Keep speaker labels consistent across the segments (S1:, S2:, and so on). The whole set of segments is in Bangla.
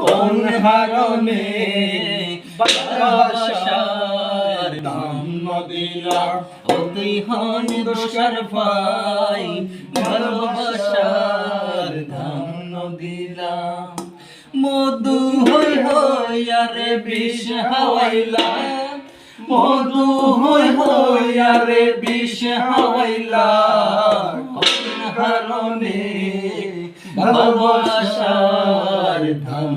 S1: কোন হারণে ভালোবাসার দাম
S2: ও তুই হন দোষার ভাই, ভালোবাসার ধান দিলাম মধু হই হই আরে বিষ হাওয়াইলা। মধু হই হই আরে বিষ হাওয়াইলা। কোন হারণে ভালোবাসার ধান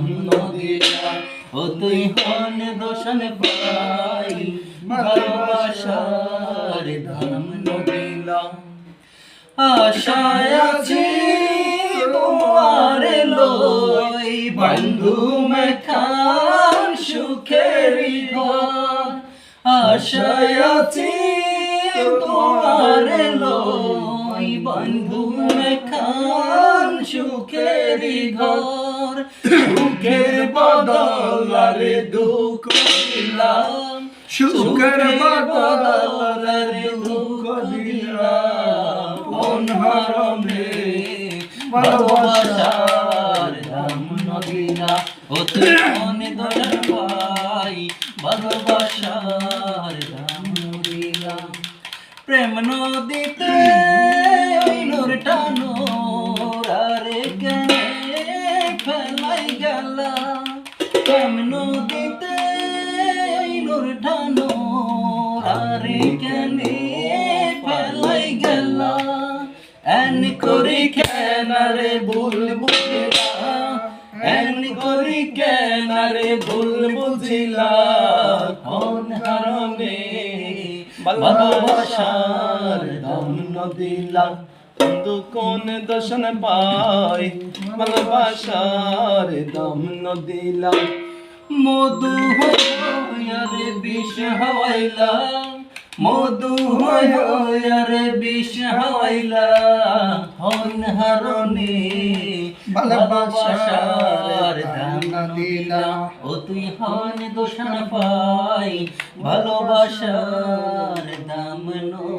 S2: দিলাম ও তুই হন দোষণ পাই ভালোবাসার ধাম দিলাম আশায় তোমার লই, বন্ধু মেখান সুখেরি আশায় আছি তোমার লই, বন্ধু মেখান সুখেরি ঘর। সুখের বদল আরে দুঃখ দিলাম।
S1: সুখের বদল
S2: রে দুঃখ দিলাম। অনহরমে ভালোবাসার দাম নদিনা তুই মনে দয়ার পাই ভালোবাসার দাম নদিনা প্রেম নদীতে ওই নূর কেনে ফেলাই গেলা। এন করি কেন রে ভুল বুঝিলা। এন করি কেন রে ভুল বুঝিলা। কোন হারণে ভালোবাসার দাম নদিলা
S1: বন্ধু, কোন দর্শন পাই ভালোবাসার দাম নদিলা
S2: মধু হয়ারে বিষ হাওয়াইলা। মধু হয়ারে বিষ হইলা হন হারণে। ভালোবাসার দাম দিলা। ও তুই হন দোষণ পাই ভালোবাসার দাম নদী